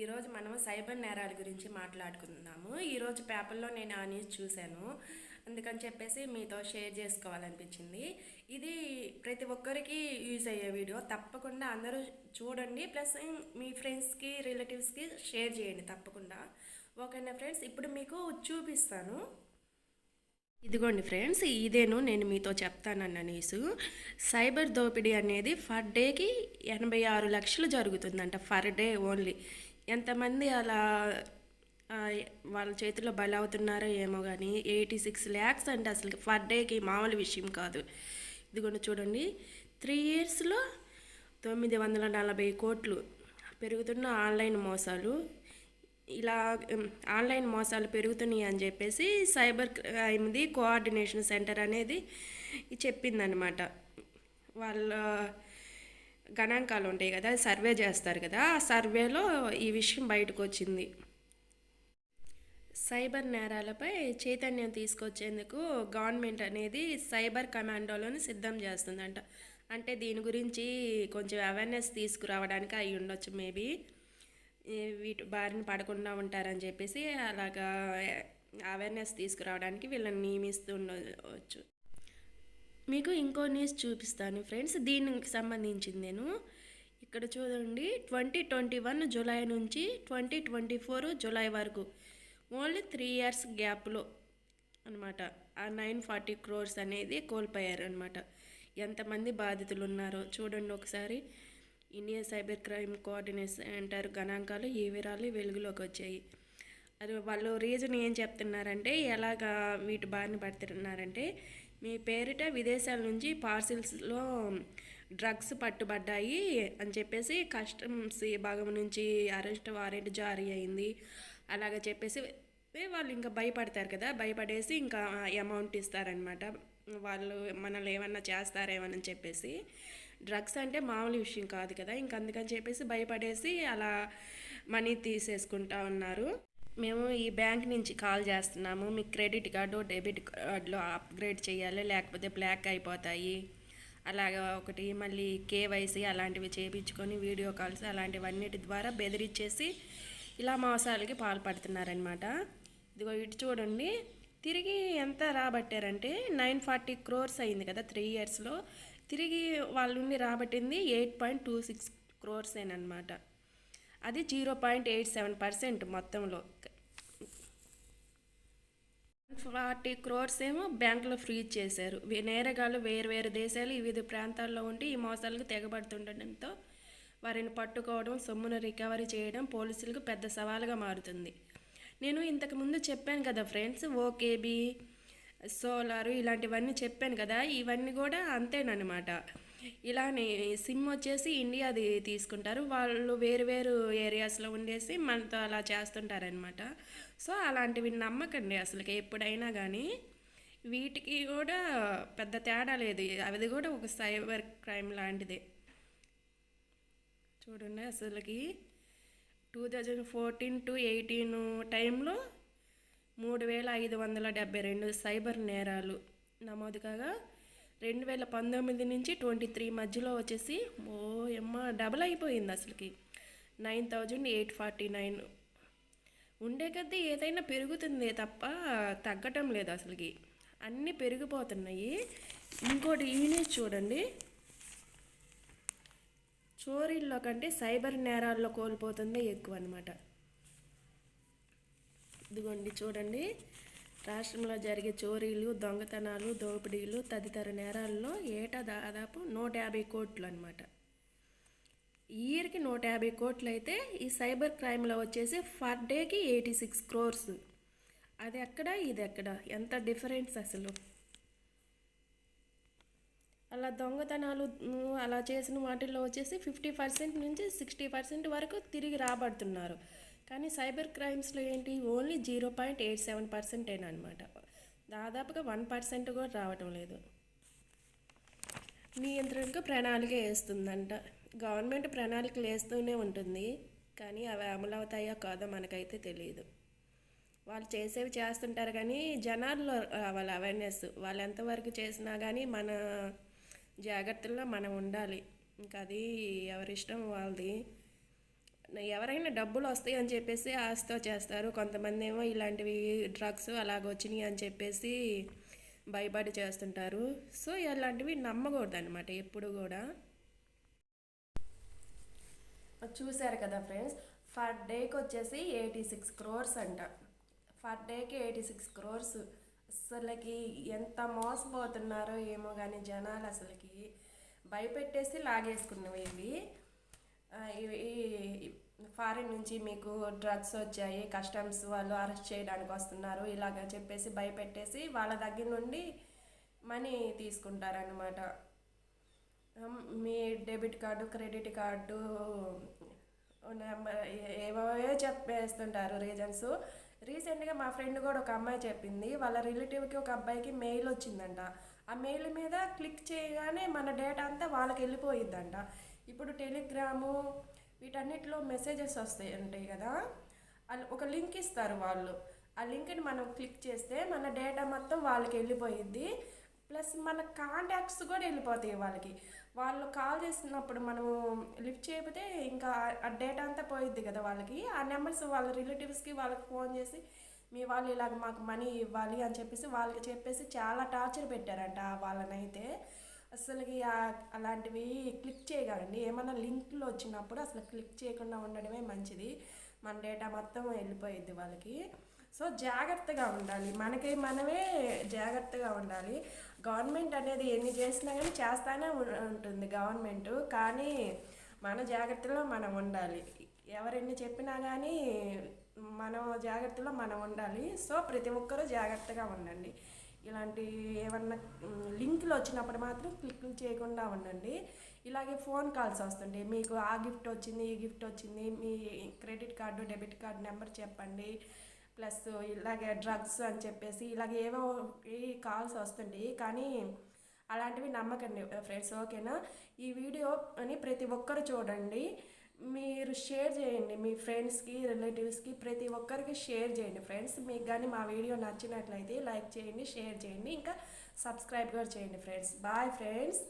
ఈరోజు మనం సైబర్ నేరాల గురించి మాట్లాడుకుందాము. ఈరోజు పేపర్లో నేను ఆ న్యూస్ చూశాను. అందుకని చెప్పేసి మీతో షేర్ చేసుకోవాలనిపించింది. ఇది ప్రతి ఒక్కరికి యూజ్ అయ్యే వీడియో. తప్పకుండా అందరూ చూడండి. ప్లస్ మీ ఫ్రెండ్స్కి రిలేటివ్స్కి షేర్ చేయండి తప్పకుండా. ఓకేనా ఫ్రెండ్స్? ఇప్పుడు మీకు చూపిస్తాను. ఇదిగోండి ఫ్రెండ్స్ ఇదేను నేను మీతో చెప్తానన్న న్యూస్. సైబర్ దోపిడీ అనేది ఫర్ డేకి ఎనభై ఆరు లక్షలు జరుగుతుందంట. Per day only. ఎంతమంది అలా వాళ్ళ చేతిలో బలవుతున్నారో ఏమో కానీ ఎయిటీ సిక్స్ ల్యాక్స్ అంటే అసలు పర్ డేకి మామూలు విషయం కాదు. ఇదిగోండి చూడండి. త్రీ ఇయర్స్లో తొమ్మిది వందల నలభై కోట్లు పెరుగుతున్న ఆన్లైన్ మోసాలు. ఇలా ఆన్లైన్ మోసాలు పెరుగుతున్నాయి అని చెప్పేసి సైబర్ క్రైమ్ది కోఆర్డినేషన్ సెంటర్ అనేది చెప్పిందనమాట వాళ్ళ గణాంకాలు ఉంటాయి కదా సర్వే చేస్తారు కదా ఆ సర్వేలో ఈ విషయం బయటకు వచ్చింది సైబర్ నేరాలపై చైతన్యం తీసుకొచ్చేందుకు గవర్నమెంట్ అనేది సైబర్ కమాండోలను సిద్ధం చేస్తుందంట. అంటే దీని గురించి కొంచెం అవేర్నెస్ తీసుకురావడానికి అయి ఉండొచ్చు మేబీ. వీటి బారిన పడకుండా ఉంటారని చెప్పేసి అలాగా అవేర్నెస్ తీసుకురావడానికి వీళ్ళని నియమిస్తూ ఉండవచ్చు మీకు ఇంకో న్యూస్ చూపిస్తాను ఫ్రెండ్స్ దీనికి సంబంధించింది నేను. ఇక్కడ చూడండి ట్వంటీ ట్వంటీ వన్ జూలై నుంచి ట్వంటీ ట్వంటీ ఫోర్ జూలై వరకు ఓన్లీ త్రీ ఇయర్స్ గ్యాప్లో అనమాట ఆ నైన్ ఫార్టీ క్రోర్స్ అనేది కోల్పోయారు అనమాట ఎంతమంది బాధితులు ఉన్నారో చూడండి ఒకసారి. India cyber crime coordination centre గణాంకాలు ఈ వివరాలు వెలుగులోకి వచ్చాయి. అది వాళ్ళు రీజన్ ఏం చెప్తున్నారంటే ఎలాగా వీటి బారిన పడుతున్నారంటే మీ పేరిట విదేశాల నుంచి పార్సిల్స్లో డ్రగ్స్ పట్టుబడ్డాయి అని చెప్పేసి కస్టమ్స్ భాగం నుంచి అరెస్ట్ వారెంట్ జారీ అయింది. అలాగ చెప్పేసి వాళ్ళు ఇంకా భయపడతారు కదా భయపడేసి ఇంకా అమౌంట్ ఇస్తారనమాట. వాళ్ళు మనల్ని ఏమన్నా చేస్తారేమని చెప్పేసి. డ్రగ్స్ అంటే మామూలు విషయం కాదు కదా ఇంక అందుకని చెప్పేసి భయపడేసి అలా మనీ తీసేసుకుంటా ఉన్నారు. మేము ఈ బ్యాంక్ నుంచి కాల్ చేస్తున్నాము. మీ క్రెడిట్ కార్డు డెబిట్ కార్డులో అప్గ్రేడ్ చేయాలి లేకపోతే బ్లాక్ అయిపోతాయి. అలాగా ఒకటి మళ్ళీ కేవైసీ అలాంటివి చేయించుకొని వీడియో కాల్స్ అలాంటివన్నిటి ద్వారా బెదిరించేసి ఇలా మోసాలకి పాల్పడుతున్నారనమాట ఇదిగో ఇటు చూడండి. తిరిగి ఎంత రాబట్టారంటే నైన్ ఫార్టీ క్రోర్స్ అయింది కదా త్రీ ఇయర్స్లో. తిరిగి వాళ్ళ నుండి రాబట్టింది eight point two six crores క్రోర్సేనమాట అది zero point eight seven percent మొత్తంలో. ఫార్టీ క్రోర్స్ ఏమో బ్యాంకులో ఫ్రీజ్ చేశారు. నేరగాళ్ళు వేరు వేరు దేశాలు వివిధ ప్రాంతాల్లో ఉండి ఈ మోసాలకు తెగబడుతుండటంతో వారిని పట్టుకోవడం సొమ్మును రికవరీ చేయడం పోలీసులకు పెద్ద సవాలుగా మారుతుంది. నేను ఇంతకుముందు చెప్పాను కదా ఫ్రెండ్స్ ఓకేబీ సోలారు ఇలాంటివన్నీ చెప్పాను కదా ఇవన్నీ కూడా అంతేనమాట ఇలానే సిమ్ వచ్చేసి ఇండియాది తీసుకుంటారు. వాళ్ళు వేరు వేరు ఏరియాస్లో ఉండేసి మనతో అలా చేస్తుంటారనమాట సో అలాంటివి నమ్మకండి అసలుకి ఎప్పుడైనా కానీ వీటికి కూడా పెద్ద తేడా లేదు. అది కూడా ఒక సైబర్ క్రైమ్ లాంటిదే. చూడండి అసలుకి two thousand fourteen to eighteen టైంలో మూడు వేల ఐదు వందల డెబ్బై రెండు సైబర్ నేరాలు నమోదు కాగా రెండు వేల పంతొమ్మిది నుంచి ట్వంటీ త్రీ మధ్యలో వచ్చేసి ఓ ఎమ్మ డబల్ అయిపోయింది అసలుకి. Nine thousand eight forty nine. ఉండే కొద్దీ ఏదైనా పెరుగుతుంది తప్ప తగ్గటం లేదు అసలుకి. అన్నీ పెరిగిపోతున్నాయి. ఇంకోటి ఈ న్యూస్ చూడండి. చోరీల్లో కంటే సైబర్ నేరాల్లో కోల్పోతుందే ఎక్కువ అనమాట ఇదిగోండి చూడండి. రాష్ట్రంలో జరిగే చోరీలు దొంగతనాలు దోపిడీలు తదితర నేరాల్లో ఏటా దాదాపు నూట యాభై కోట్లు అనమాట ఇయర్కి నూట యాభై కోట్లు అయితే ఈ సైబర్ క్రైమ్లో వచ్చేసి ఫర్ డేకి ఎయిటీ సిక్స్ క్రోర్స్. అది ఎక్కడ? ఇది ఎక్కడ? ఎంత డిఫరెన్స్ అసలు? అలా దొంగతనాలు అలా చేసిన వాటిల్లో వచ్చేసి ఫిఫ్టీ పర్సెంట్ నుంచి సిక్స్టీ పర్సెంట్ వరకు తిరిగి రాబడుతున్నారు. కానీ సైబర్ క్రైమ్స్లో ఏంటి? Only zero point eight seven పర్సెంటేనమాట దాదాపుగా వన్ పర్సెంట్ కూడా రావటం లేదు. నియంత్రణకు ప్రణాళిక వేస్తుందంట. గవర్నమెంట్ ప్రణాళికలు వేస్తూనే ఉంటుంది. కానీ అవి అమలు అవుతాయో కాదో మనకైతే తెలియదు వాళ్ళు చేసేవి చేస్తుంటారు కానీ జనాల్లో వాళ్ళ అవేర్నెస్ వాళ్ళు ఎంతవరకు చేసినా కానీ మన జాగ్రత్తల్లో మనం ఉండాలి. ఇంకా అది ఎవరిష్టం వాళ్ళది. ఎవరైనా డబ్బులు వస్తాయి అని చెప్పేసి ఆశతో చేస్తారు. కొంతమంది ఏమో ఇలాంటివి డ్రగ్స్ అలాగ వచ్చినాయి అని చెప్పేసి భయపడి చేస్తుంటారు. సో ఇలాంటివి నమ్మకూడదు అనమాట ఎప్పుడు కూడా. చూశారు కదా ఫ్రెండ్స్? ఫర్ డేకి వచ్చేసి ఎయిటీ సిక్స్ క్రోర్స్ అంట. ఫర్ డేకి ఎయిటీ సిక్స్ క్రోర్స్ అసలుకి ఎంత మోసపోతున్నారో ఏమో కానీ జనాలు అసలుకి భయపెట్టేసి లాగేసుకున్నవి ఇవి. ఈ ఫారిన్ నుంచి మీకు డ్రగ్స్ వచ్చాయి కస్టమ్స్ వాళ్ళు అరెస్ట్ చేయడానికి వస్తున్నారు ఇలాగ చెప్పేసి భయపెట్టేసి వాళ్ళ దగ్గర నుండి మనీ తీసుకుంటారనమాట మీ debit card credit card number ఏవో చెప్పేస్తుంటారు రీజన్స్ రీసెంట్గా మా ఫ్రెండ్ కూడా ఒక అమ్మాయి చెప్పింది వాళ్ళ రిలేటివ్కి ఒక అబ్బాయికి మెయిల్ వచ్చిందంట. ఆ మెయిల్ మీద క్లిక్ చేయగానే మన డేటా అంతా వాళ్ళకి వెళ్ళిపోయిద్దంట. ఇప్పుడు టెలిగ్రాము వీటన్నిటిలో మెసేజెస్ వస్తాయి ఉంటాయి కదా. ఒక లింక్ ఇస్తారు వాళ్ళు. ఆ లింక్ని మనం క్లిక్ చేస్తే మన డేటా మొత్తం వాళ్ళకి వెళ్ళిపోయింది ప్లస్ మన కాంటాక్ట్స్ కూడా వెళ్ళిపోతాయి వాళ్ళకి. వాళ్ళు కాల్ చేసినప్పుడు మనము లిఫ్ట్ చేయకపోతే ఇంకా ఆ డేటా అంతా పోయిద్ది కదా వాళ్ళకి. ఆ నెంబర్స్ వాళ్ళ రిలేటివ్స్కి వాళ్ళకి ఫోన్ చేసి మీ వాళ్ళు ఇలాగ మాకు మనీ ఇవ్వాలి అని చెప్పేసి వాళ్ళకి చెప్పేసి చాలా టార్చర్ పెట్టారంట వాళ్ళనైతే. అసలుకి అలాంటివి క్లిక్ చేయగలండి ఏమైనా లింక్లు వచ్చినప్పుడు అసలు క్లిక్ చేయకుండా ఉండడమే మంచిది. మన డేటా మొత్తం వెళ్ళిపోయిద్ది వాళ్ళకి. సో జాగ్రత్తగా ఉండాలి. మనకి మనమే జాగ్రత్తగా ఉండాలి. గవర్నమెంట్ అనేది ఎన్ని చేసినా కానీ చేస్తానే ఉంటుంది గవర్నమెంట్. కానీ మన జాగ్రత్తలో మనం ఉండాలి. ఎవరెన్ని చెప్పినా కానీ మనం జాగ్రత్తలో మనం ఉండాలి. సో ప్రతి ఒక్కరూ జాగ్రత్తగా ఉండండి. ఇలాంటి ఏమన్నా లింకులు వచ్చినప్పుడు మాత్రం క్లిక్ చేయకుండా ఉండండి. ఇలాగే ఫోన్ కాల్స్ వస్తుంటాయి. మీకు ఆ గిఫ్ట్ వచ్చింది ఈ గిఫ్ట్ వచ్చింది మీ credit card debit card number చెప్పండి. ప్లస్ ఇలాగే డ్రగ్స్ అని చెప్పేసి ఇలాగే ఏవో ఈ కాల్స్ వస్తుంటాయి. కానీ అలాంటివి నమ్మకండి ఫ్రెండ్స్ ఓకేనా? ఈ వీడియో అని ప్రతి ఒక్కరు చూడండి. మీరు షేర్ చేయండి మీ ఫ్రెండ్స్కి రిలేటివ్స్కి ప్రతి ఒక్కరికి షేర్ చేయండి ఫ్రెండ్స్ మీకు కానీ మా వీడియో నచ్చినట్లయితే లైక్ చేయండి షేర్ చేయండి. ఇంకా సబ్స్క్రైబ్ కూడా చేయండి ఫ్రెండ్స్ బాయ్ ఫ్రెండ్స్